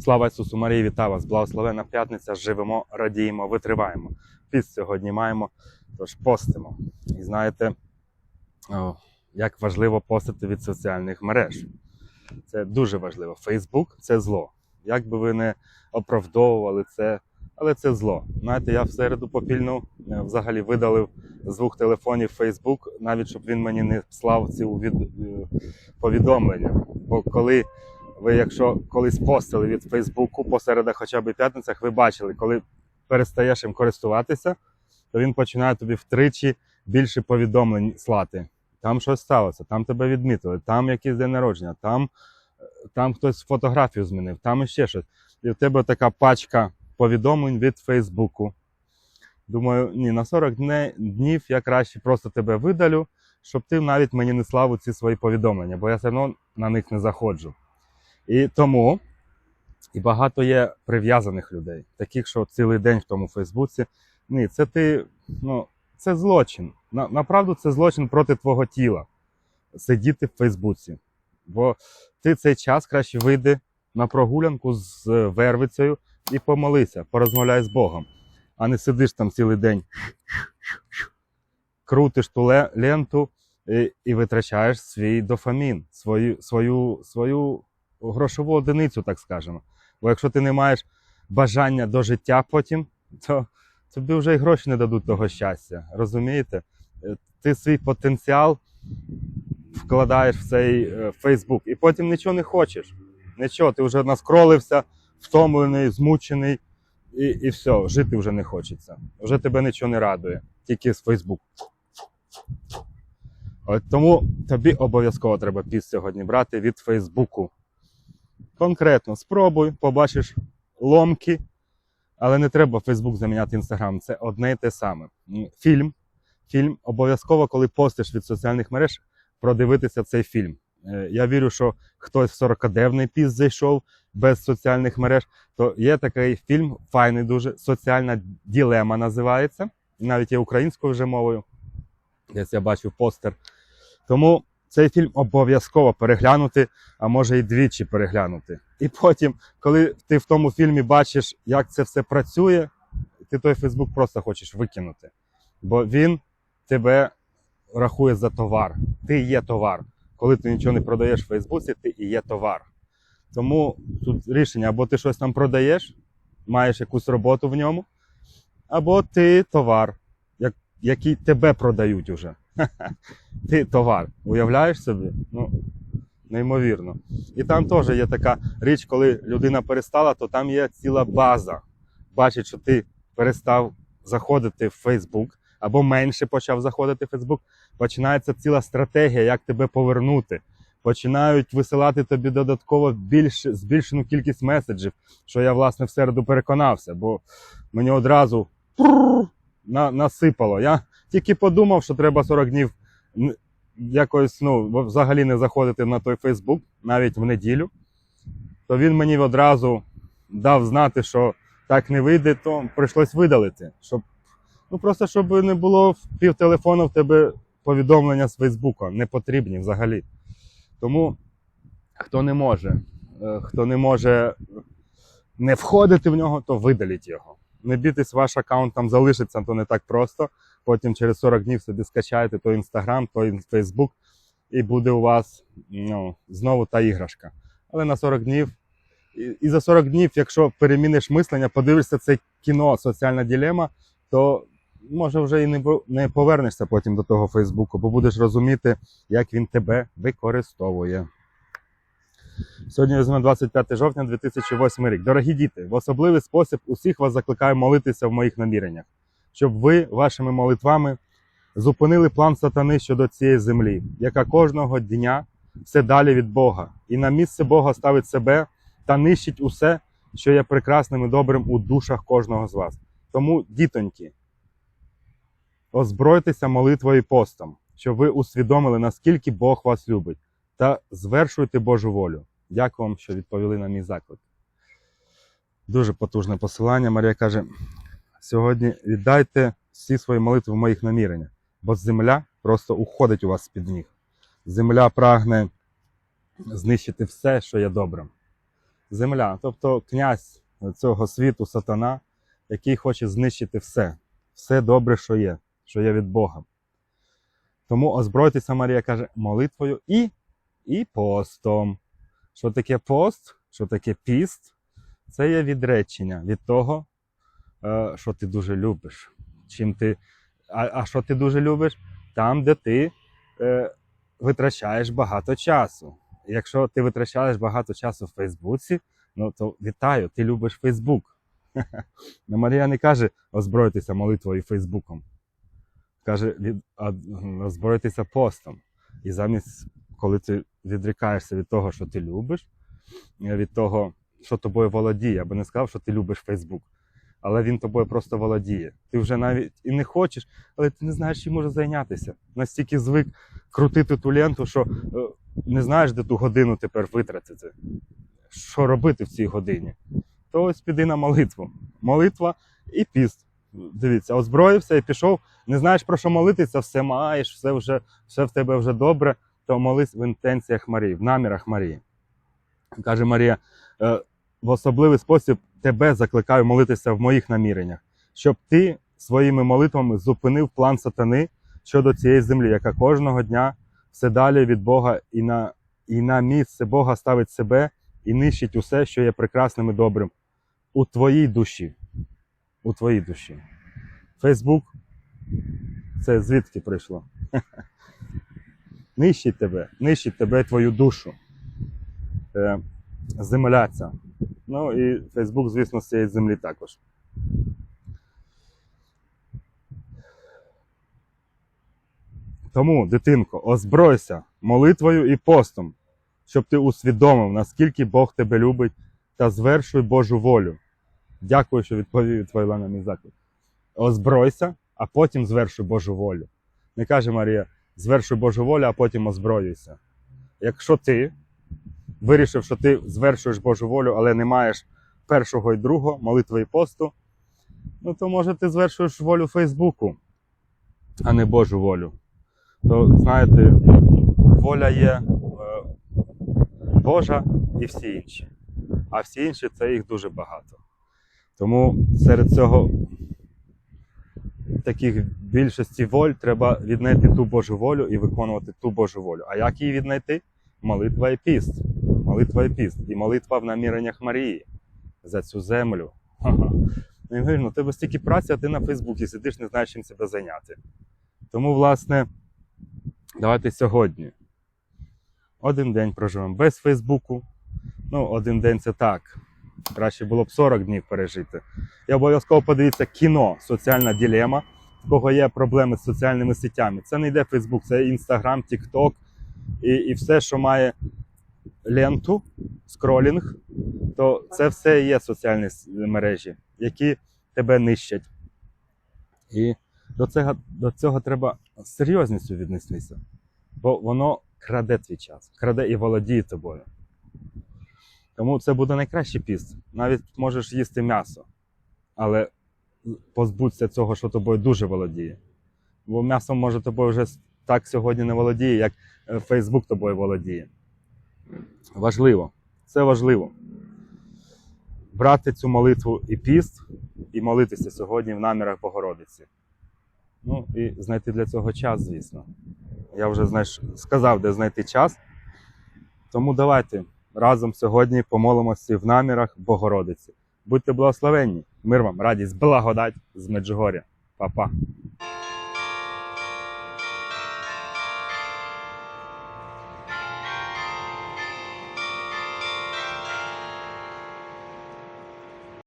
Слава Ісусу Марії, вітаю вас! Благословена п'ятниця, живемо, радіємо, витриваємо. Піст сьогодні маємо, тож постимо. І знаєте, о, як важливо постити від соціальних мереж. Це дуже важливо. Фейсбук це зло. Як би ви не оправдовували це, але це зло. Знаєте, я в середу попільну е, взагалі видалив з двох телефонів Фейсбук, навіть щоб він мені не слав ці е, повідомлення. Бо коли ви, якщо колись постили від Фейсбуку по середах, хоча б п'ятницях, ви бачили, коли перестаєш їм користуватися, то він починає тобі втричі більше повідомлень слати. Там щось сталося, там тебе відмітили, там якийсь день народження, там, е, там хтось фотографію змінив, там іще щось. І в тебе така пачка повідомлень від Фейсбуку. Думаю, ні, на 40 днів я краще просто тебе видалю, щоб ти навіть мені не слав ці свої повідомлення, бо я все одно на них не заходжу. І тому і багато є прив'язаних людей, таких, що цілий день в тому Фейсбуці. Ні, це ти, ну, це злочин. На, направду це злочин проти твого тіла. Сидіти в Фейсбуці. Бо ти цей час краще вийди на прогулянку з Вервицею і помолися, порозмовляй з Богом, а не сидиш там цілий день, крутиш ту ленту і, і витрачаєш свій дофамін, свою, свою, свою грошову одиницю, так скажемо. Бо якщо ти не маєш бажання до життя потім, то тобі вже і гроші не дадуть того щастя. Розумієте? Е, Ти свій потенціал вкладаєш в цей Фейсбук і потім нічого не хочеш. Нічого, ти вже наскролився, втомлений, змучений, і, і все, жити вже не хочеться. Вже тебе нічого не радує, тільки з Фейсбук. От тому тобі обов'язково треба піс сьогодні брати від Фейсбуку. Конкретно спробуй, побачиш ломки, але не треба Фейсбук заміняти Інстаграм. Це одне і те саме. Фільм. Фільм обов'язково, коли постиш від соціальних мереж, продивитися цей фільм. Е, Я вірю, що хтось в 40-денний піс зайшов без соціальних мереж, то є такий фільм, файний дуже, соціальна ділема називається. Навіть є українською вже мовою. Десь я бачив постер. Тому цей фільм обов'язково переглянути, а може і двічі переглянути. І потім, коли ти в тому фільмі бачиш, як це все працює, ти той Фейсбук просто хочеш викинути. Бо він тебе рахує за товар. Ти є товар. Коли ти нічого не продаєш в Фейсбуці, ти і є товар. Тому тут рішення: або ти щось там продаєш, маєш якусь роботу в ньому, або ти товар, який тебе продають уже. Ти товар. Уявляєш собі? Ну, неймовірно. І там теж є така річ, коли людина перестала, то там є ціла база. Бачить, що ти перестав заходити в Фейсбук або менше почав заходити в Фейсбук. Починається ціла стратегія, як тебе повернути. Починають висилати тобі додатково більш, збільшену кількість меседжів, що я, власне, в середу переконався, бо мені одразу на, насипало. Я тільки подумав, що треба 40 днів якось ну, взагалі не заходити на той Фейсбук, навіть в неділю, то він мені одразу дав знати, що так не вийде, то прийшлось видалити. Щоб, ну просто щоб не було в пів телефону в тебе повідомлення з Фейсбука, не потрібні взагалі. Тому хто не може, е, хто не може не входити в нього, то видаліть його. Не бійтесь, ваш аккаунт там залишиться, то не так просто. Потім через 40 днів собі скачаєте той інстаграм, той Фейсбук, і буде у вас ну, знову та іграшка. Але на 40 днів. І, за 40 днів, якщо переміниш мислення, подивишся це кіно Соціальна ділема, то може вже і не повернешся потім до того Фейсбуку, бо будеш розуміти, як він тебе використовує. Сьогодні візьмемо 25 жовтня 2008 рік. Дорогі діти, в особливий спосіб усіх вас закликаю молитися в моїх наміреннях, щоб ви вашими молитвами зупинили план сатани щодо цієї землі, яка кожного дня все далі від Бога, і на місце Бога ставить себе та нищить усе, що є прекрасним і добрим у душах кожного з вас. Тому, дітоньки, озбройтеся молитвою і постом, щоб ви усвідомили, наскільки Бог вас любить, та звершуйте Божу волю. Дякую вам, що відповіли на мій заклик. Дуже потужне посилання. Марія каже: сьогодні віддайте всі свої молитви в моїх наміреннях, бо земля просто уходить у вас з-під ніг. Земля прагне знищити все, що є добрим. земля, тобто князь цього світу, сатана, який хоче знищити все, все добре, що є, що є від Бога. Тому озбройтеся, Марія каже, молитвою і, і постом. Що таке пост? Що таке піст? Це є відречення від того, що ти дуже любиш. Чим ти, а, а що ти дуже любиш? Там, де ти е, витрачаєш багато часу. Якщо ти витрачаєш багато часу в Фейсбуці, ну то вітаю, ти любиш Фейсбук. Ну, Марія не каже озброїтися молитвою Фейсбуком. Каже, озброїтися постом. І замість, коли ти відрікаєшся від того, що ти любиш, е, від того, що тобою володіє, я би не сказав, що ти любиш Фейсбук, але він тобою просто володіє. Ти вже навіть і не хочеш, але ти не знаєш, чим може зайнятися. Настільки звик крутити ту ленту, що е, не знаєш, де ту годину тепер витратити. Що робити в цій годині? То ось піди на молитву. Молитва і піст. Дивіться, озброївся і пішов. Не знаєш про що молитися, все маєш, все вже все в тебе вже добре. То молись в інтенціях Марії, в намірах Марії. Каже Марія, «Е, в особливий спосіб тебе закликаю молитися в моїх наміреннях, щоб ти своїми молитвами зупинив план сатани щодо цієї землі, яка кожного дня все далі від Бога і на, і на місце Бога ставить себе і нищить усе, що є прекрасним і добрим у твоїй душі. У твоїй душі. Фейсбук це звідки прийшло? Нищить тебе, нищить тебе твою душу. Е, земля ця. Ну і Фейсбук, звісно, з цієї землі також. Тому, дитинко, озбройся молитвою і постом, щоб ти усвідомив, наскільки Бог тебе любить, та звершуй Божу волю. Дякую, що відповів відповіла на мій заклик. Озбройся, а потім звершуй Божу волю. Не каже Марія, звершуй Божу волю, а потім озброюйся. Якщо ти вирішив, що ти звершуєш Божу волю, але не маєш першого і другого, молитви і посту, ну то може ти звершуєш волю Фейсбуку, а не Божу волю. То знаєте, воля є е, Божа і всі інші. А всі інші це їх дуже багато. Тому серед цього таких більшості воль треба віднайти ту Божу волю і виконувати ту Божу волю. А як її віднайти? Молитва і піст. Молитва і піст. І молитва в наміреннях Марії за цю землю. Ха-ха. Ну, я говорю, ну, тебе стільки праці, а ти на Фейсбуці сидиш, не знаєш, чим себе зайняти. Тому, власне, давайте сьогодні. Один день проживемо без Фейсбуку. Ну, один день це так. Краще було б 40 днів пережити. І обов'язково подивіться кіно Соціальна ділема, в кого є проблеми з соціальними сетями. Це не йде Фейсбук, це Інстаграм, Тікток і, і все, що має ленту, скролінг, то це все є соціальні мережі, які тебе нищать. І до цього, до цього треба серйозністю віднестися, бо воно краде твій час, краде і володіє тобою. Тому це буде найкращий піст. Навіть можеш їсти м'ясо, але позбудься цього, що тобою дуже володіє. Бо м'ясо може тобою вже так сьогодні не володіє, як Фейсбук тобою володіє. Важливо, це важливо. Брати цю молитву і піст, і молитися сьогодні в намірах Богородиці. Ну і знайти для цього час, звісно. Я вже знаєш, сказав, де знайти час. Тому давайте разом сьогодні помолимося в намірах Богородиці. Будьте благословенні, мир вам, радість, благодать з Меджугоря. Па-па.